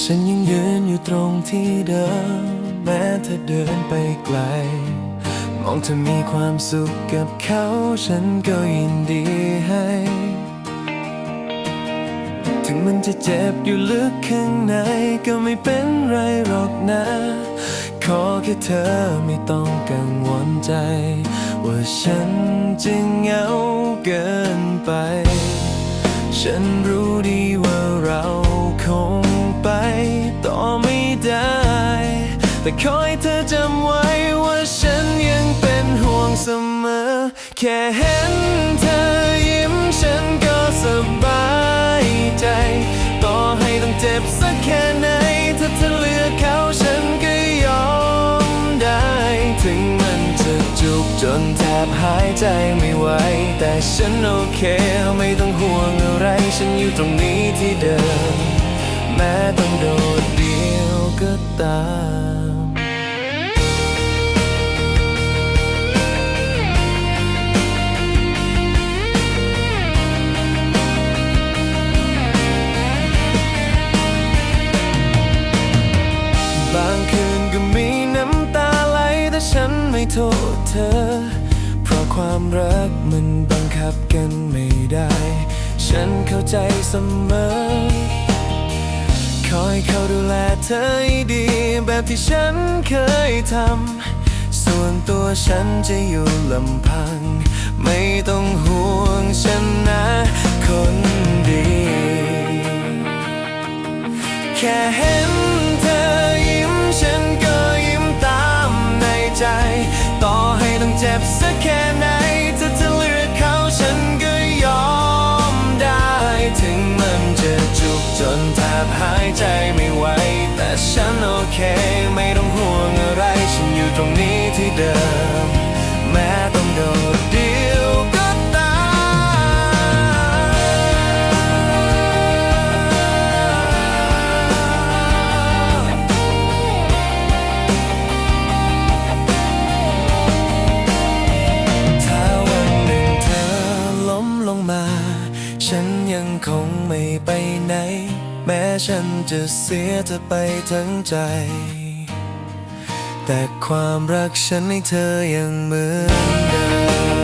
ฉันยังยืนอยู่ตรงที่เดิม แม้เธอเดินไปไกล มองเธอมีความสุขกับเขา ฉันก็ยินดีให้ ถึงมันจะเจ็บอยู่ลึกข้างในก็ไม่เป็นไรหรอกนะ ขอแค่เธอไม่ต้องกังวลใจ ว่าฉันจะเหงาเกินไป ฉันรู้ดี แต่ขอให้เธอจำไว้ว่าฉันยังเป็นห่วงเสมอ แค่เห็นเธอยิ้มฉันก็สบายใจ ต่อให้ต้องเจ็บสักแค่ไหน ถ้าเธอเลือกเขาฉันก็ยอมได้ ถึงมันจะจุกจนแทบหายใจไม่ไหว แต่ฉันโอเคไม่ต้องห่วงอะไร ฉันอยู่ตรงนี้ที่เดิม แม้ต้องโดดเดียวก็ตาม โทษเธอ เพราะความรักมันบังคับกันไม่ได้ ฉันเข้าใจเสมอ คอยเขาดูแลเธอให้ดี แบบที่ฉันเคยทำ ส่วนตัวฉันจะอยู่ลำพัง ไม่ต้องห่วงฉันนะ ไม่ไหวแต่ฉันโอเค ไม่ต้องห่วงอะไร ฉันอยู่ตรงนี้ที่เดิม แม้ต้องโดดเดี่ยวก็ตามถ้าวันหนึ่งเธอล้มลงมา ฉันยังคงไม่ไปไหน แม้ฉันจะเสียเธอไปทั้งใจ แต่ความรักฉันให้เธอยังเหมือนเดิม